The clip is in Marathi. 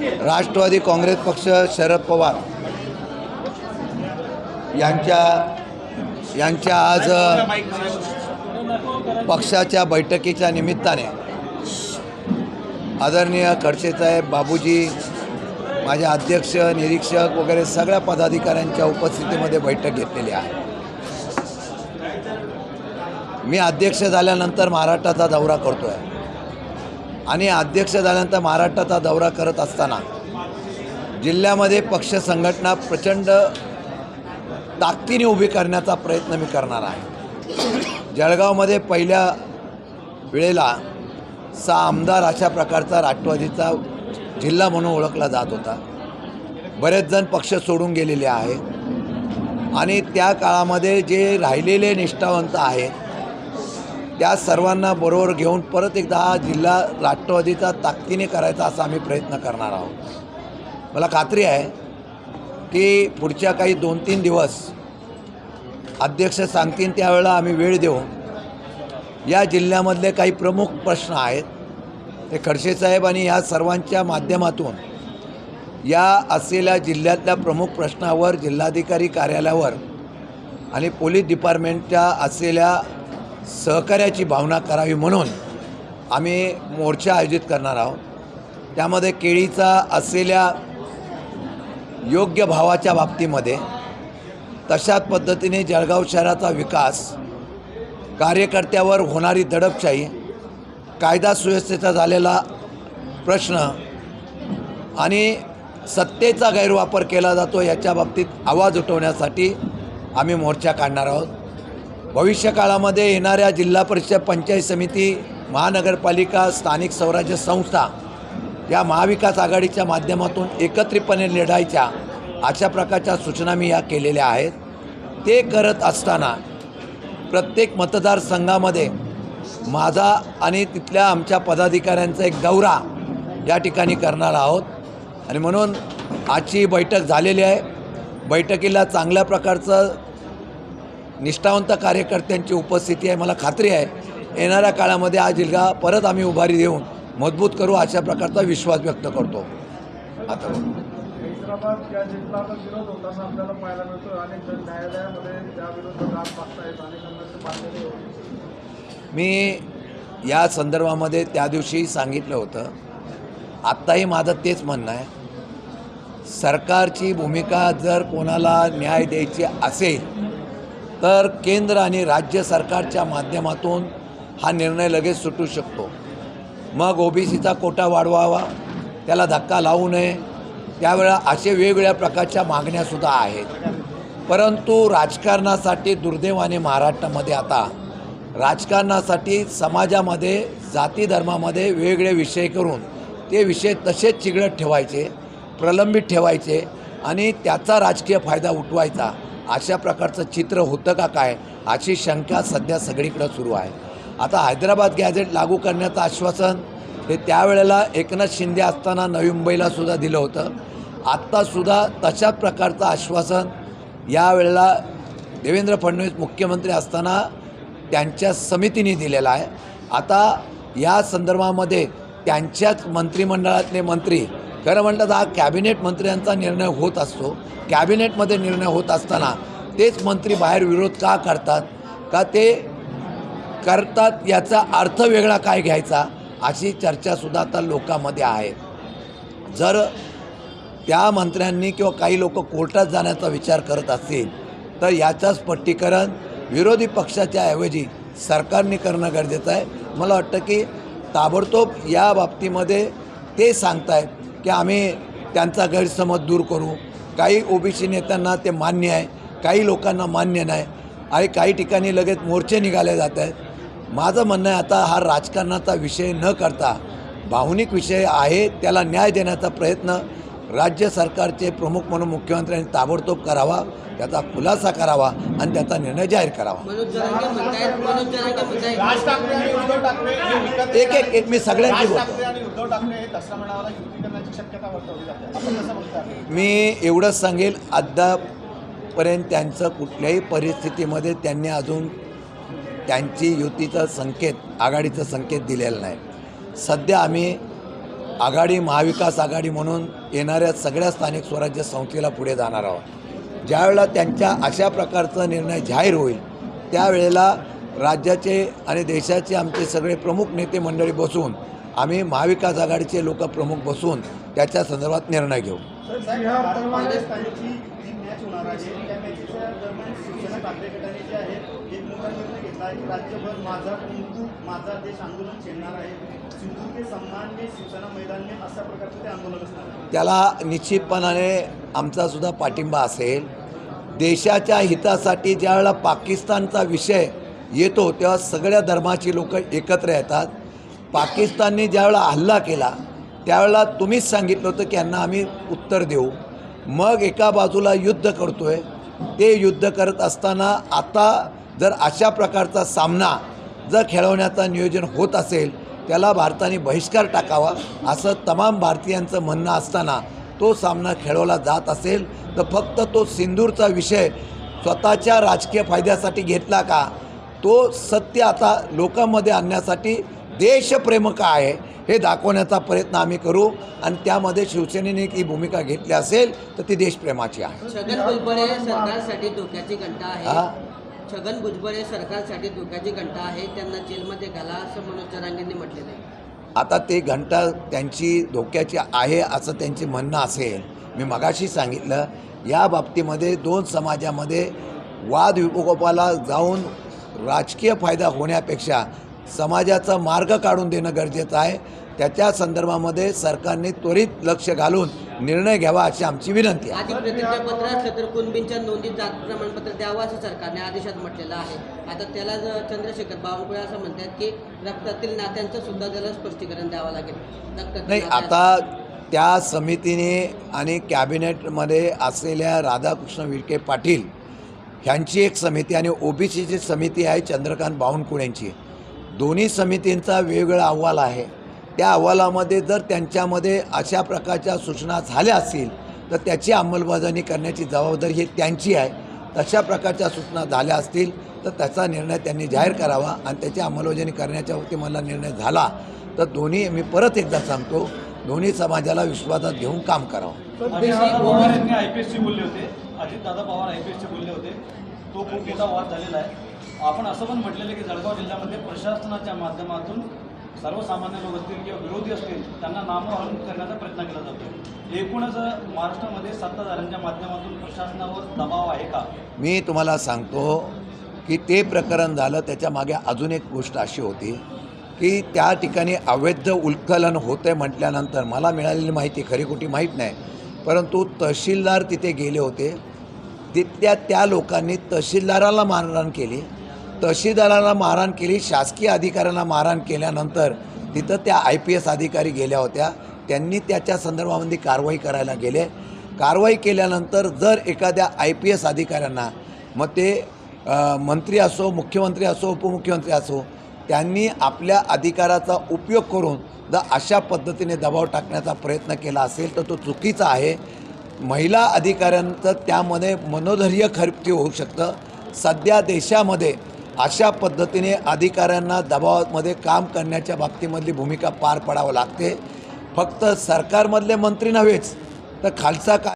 राष्ट्रवादी काँग्रेस पक्ष शरद पवार यांच्या यांच्या आज पक्षाच्या बैठकीच्या निमित्ताने आदरणीय खडसेसाहेब बाबूजी माझे अध्यक्ष निरीक्षक वगैरे सगळ्या पदाधिकाऱ्यांच्या उपस्थितीमध्ये बैठक घेतलेली आहे. मी अध्यक्ष झाल्यानंतर महाराष्ट्राचा दौरा करतो आहे आणि अध्यक्ष झाल्यानंतर महाराष्ट्राचा दौरा करत असताना जिल्ह्यामध्ये पक्ष संघटना प्रचंड ताकदीने उभी करण्याचा प्रयत्न मी करणार आहे. जळगावमध्ये पहिल्या वेळेला सहा आमदार अशा प्रकारचा राष्ट्रवादीचा जिल्हा म्हणून ओळखला जात होता. बरेच जण पक्ष सोडून गेलेले आहे आणि त्या काळामध्ये जे राहिलेले निष्ठावंत आहेत त्या सर्वांना बरोबर घेऊन परत एकदा हा जिल्हा राष्ट्रवादीचा ताकदीने करायचा असा आम्ही प्रयत्न करणार आहोत. मला खात्री आहे की पुढच्या काही दोन तीन दिवस अध्यक्ष सांगतील त्यावेळेला आम्ही वेळ देऊन या जिल्ह्यामधले काही प्रमुख प्रश्न आहेत. ते खडसे साहेब आणि या सर्वांच्या माध्यमातून या असलेल्या जिल्ह्यातल्या प्रमुख प्रश्नावर जिल्हाधिकारी कार्यालयावर आणि पोलीस डिपार्टमेंटच्या असलेल्या सहकार्याची भावना करावी म्हणून आम्ही मोर्चा आयोजित करणार आहोत. त्यामध्ये केळीचा असलेल्या योग्य भावाच्या बाबतीमध्ये तशाच पद्धतीने जळगाव शहराचा विकास कार्यकर्त्यावर होणारी दडपशाही कायदा सुव्यवस्थेचा झालेला प्रश्न आणि सत्तेचा गैरवापर केला जातो याच्या बाबतीत आवाज उठवण्यासाठी आम्ही मोर्चा काढणार आहोत. भविष्यकाळामध्ये येणाऱ्या जिल्हा परिषद पंचायत समिती महानगरपालिका स्थानिक स्वराज्य संस्था या महाविकास आघाडीच्या माध्यमातून एकत्रितपणे लढायच्या अशा प्रकारच्या सूचना मी या केलेल्या आहेत. ते करत असताना प्रत्येक मतदारसंघामध्ये माझा आणि तिथल्या आमच्या पदाधिकाऱ्यांचा एक दौरा या ठिकाणी करणार आहोत. आणि म्हणून आजची बैठक झालेली आहे. बैठकीला चांगल्या प्रकारचं निष्ठावंत कार्यकर्त्यांची उपस्थिती आहे मला खात्री आहे. येणाऱ्या काळामध्ये हा जिल्हा परत आम्ही उभारी देऊन मजबूत करू अशा प्रकारचा विश्वास व्यक्त करतो. आता मी या संदर्भामध्ये त्या दिवशी सांगितलं होतं. आत्ताही माझं तेच म्हणणं आहे. सरकारची भूमिका जर कोणाला न्याय द्यायची असेल तर केंद्र आणि राज्य सरकारच्या माध्यमातून हा निर्णय लगेच सुटू शकतो. मग ओबीसीचा कोटा वाढवावा त्याला धक्का लावू नये त्यावेळा असे वेगवेगळ्या प्रकारच्या मागण्यासुद्धा आहेत. परंतु राजकारणासाठी दुर्दैवाने महाराष्ट्रामध्ये आता राजकारणासाठी समाजामध्ये जाती धर्मामध्ये वेगवेगळे विषय करून ते विषय तसेच चिघळत ठेवायचे प्रलंबित ठेवायचे आणि त्याचा राजकीय फायदा उठवायचा. अशा प्रकारचं चित्र होतं का काय अशी शंका सध्या सगळीकडं सुरू आहे. आता हैदराबाद गॅझेट लागू करण्याचं आश्वासन हे त्यावेळेला एकनाथ शिंदे असताना नवी मुंबईला सुद्धा दिलं होतं. आत्तासुद्धा तशाच प्रकारचं आश्वासन यावेळेला देवेंद्र फडणवीस मुख्यमंत्री असताना त्यांच्या समितीने दिलेला आहे. आता या संदर्भामध्ये त्यांच्याच मंत्रिमंडळातले मंत्री खरं म्हटलं तर हा कॅबिनेट मंत्र्यांचा निर्णय होत असतो. कॅबिनेटमध्ये निर्णय होत असताना तेच मंत्री बाहेर विरोध का करतात? का ते करतात याचा अर्थ वेगळा काय घ्यायचा? अशी चर्चासुद्धा आता लोकांमध्ये आहे. जर त्या मंत्र्यांनी किंवा काही लोक कोर्टात जाण्याचा विचार करत असतील तर याचं स्पष्टीकरण विरोधी पक्षाच्या ऐवजी सरकारने करणं गरजेचं आहे. मला वाटतं की ताबडतोब या बाबतीमध्ये ते सांगतायत. की आम्ही त्यांचा गैरसमज दूर करू. काही ओबीसी नेत्यांना ते मान्य आहे काही लोकांना मान्य नाही. आणि काही ठिकाणी लगेच मोर्चे निघाले जात आहेत. माझं म्हणणं आहे आता हा राजकारणाचा विषय न करता भावनिक विषय आहे त्याला न्याय देण्याचा प्रयत्न राज्य सरकारचे प्रमुख म्हणून मुख्यमंत्र्यांनी ताबडतोब करावा त्याचा खुलासा करावा आणि त्याचा निर्णय जाहीर करावा. एक एक एक मी सगळ्यांची बोलतो. ठाकरे आणि उद्धव ठाकरे हे दसरा मेळाव्याला युती करण्याची शक्यता वर्तवली जाते. आपण कसं बघता? मी एवढंच सांगेल अद्यापर्यंत त्यांचं कुठल्याही परिस्थितीमध्ये त्यांनी अजून त्यांची युतीचा संकेत आघाडीचा संकेत दिलेला नाही. सध्या आम्ही आघाडी महाविकास आघाडी म्हणून येणाऱ्या सगळ्या स्थानिक स्वराज्य संस्थेला पुढे जाणार आहोत. ज्यावेळेला त्यांच्या अशा प्रकारचा निर्णय जाहीर होईल त्यावेळेला राज्याचे आणि देशाचे आमचे सगळे प्रमुख नेते मंडळी बसून आम्ही महाविकास आघाडीचे लोक प्रमुख बसून त्याच्या संदर्भात निर्णय घेऊ. बिहार प्रमाणे मोठा निर्णय घेतला आहे की राज्यभर माझा हिंदू माझा देश आंदोलन छेडणार आहे. सिंधू के सन्मान में शिवसेना मैदान में अशा प्रकारचं ते आंदोलन असणार त्याला निश्चितपणाने आमचा सुद्धा पाठिंबा असेल. देशाच्या हितासाठी ज्यावेळेला पाकिस्तानचा विषय येतो तेव्हा सगळ्या धर्माची लोक एकत्र येतात. पाकिस्तानने ज्यावेळेला हल्ला केला त्यावेळेला तुम्हीच सांगितलं होतं की यांना आम्ही उत्तर देऊ. मग एका बाजूला युद्ध करतो आहे ते युद्ध करत असताना आता जर अशा प्रकारचा सामना जर खेळवण्याचा नियोजन होत असेल त्याला भारताने बहिष्कार टाकावा असं तमाम भारतीयांचं म्हणणं असताना तो सामना खेळवला जात असेल तर फक्त तो सिंदूरचा विषय स्वतःच्या राजकीय फायद्यासाठी घेतला का? तो सत्य आता लोकांमध्ये आणण्यासाठी देशप्रेम काय आहे हे दाखवण्याचा प्रयत्न आम्ही करू. आणि त्यामध्ये शिवसेनेने ही भूमिका घेतली असेल तर ती देशप्रेमाची आहे. छगन भुजबळ हे सरकारसाठी धोक्याची घंटा आहे त्यांना जेलमध्ये घाला असं मनोज जरांगेंनी म्हटलेलं आहे. आता ते घंटा त्यांची धोक्याची आहे असं त्यांचे म्हणणं असेल मी मगाशी सांगितलं या बाबतीमध्ये दोन समाजामध्ये वाद विकोपाला जाऊन राजकीय फायदा होण्यापेक्षा समाजाचा मार्ग काढून देणं गरजेचं आहे. त्याच्या संदर्भामध्ये सरकारने त्वरित लक्ष घालून निर्णय घ्यावा अशी आमची विनंती आहे. आधी प्रतिज्ञापत्र असलं तर कुणबींच्या नोंदीत जात प्रमाणपत्र द्यावं असं सरकारने आदेशात म्हटलेलं आहे. आता त्याला जर चंद्रशेखर बावनकुळे असं म्हणतात की रक्तातील नात्यांचं सुद्धा त्याला स्पष्टीकरण द्यावं लागेल. रक्तातील नाही आता त्या समितीने आणि कॅबिनेटमध्ये असलेल्या राधाकृष्ण विखे पाटील ह्यांची एक समिती आणि ओबीसीची समिती आहे चंद्रकांत बावनकुळेंची. दोन्ही समितींचा वेगवेगळा अहवाल आहे. त्या अहवालामध्ये जर त्यांच्यामध्ये अशा प्रकारच्या सूचना झाल्या असतील तर त्याची अंमलबजावणी करण्याची जबाबदारी ही त्यांची आहे. तशा प्रकारच्या सूचना झाल्या असतील तर त्याचा निर्णय त्यांनी जाहीर करावा आणि त्याची अंमलबजावणी करण्याच्या वरती मला निर्णय झाला. तर दोन्ही मी परत एकदा सांगतो दोन्ही समाजाला विश्वासात घेऊन काम करावं. आय पी एसचे बोलले होते. अजितदादा पवार आय पी एसचे बोलले होते. तो खूप मोठा वाद झालेला आहे. आपण असं पण म्हटलेलं की जळगाव जिल्ह्यामध्ये प्रशासनाच्या माध्यमातून सर्वसामान्य लोक असतील किंवा विरोधी असतील त्यांना नामोहरण करण्याचा प्रयत्न केला जातो एकूणच महाराष्ट्रामध्ये सत्ताधाऱ्यांच्या माध्यमातून प्रशासनावर दबाव आहे का? मी तुम्हाला सांगतो की ते प्रकरण झालं त्याच्यामागे अजून एक गोष्ट अशी होती की त्या ठिकाणी अवैध उत्खनन होतंय म्हटल्यानंतर मला मिळालेली माहिती खरी खोटी माहीत नाही. परंतु तहसीलदार तिथे गेले होते. तिथल्या त्या लोकांनी तहसीलदाराला मारहाण केली. तहसीलदाराला मारहाण केली शासकीय अधिकाऱ्यांना मारहाण केल्यानंतर तिथं त्या आय पी एस अधिकारी गेल्या होत्या. त्यांनी त्याच्या संदर्भामध्ये कारवाई करायला गेले. कारवाई केल्यानंतर जर एखाद्या आय पी एस अधिकाऱ्यांना मग ते मंत्री असो मुख्यमंत्री असो उपमुख्यमंत्री असो त्यांनी आपल्या अधिकाराचा उपयोग करून जर अशा पद्धतीने दबाव टाकण्याचा प्रयत्न केला असेल तर तो चुकीचा आहे. महिला अधिकाऱ्यांचं त्यामध्ये मनोधैर्य खरप्ती होऊ शकतं. सध्या देशामध्ये अशा पद्धतीने अधिकाऱ्यांना दबावामध्ये काम करण्याच्या बाबतीमधली भूमिका पार पडावं लागते. फक्त सरकारमधले मंत्री नव्हेच तर खालचा का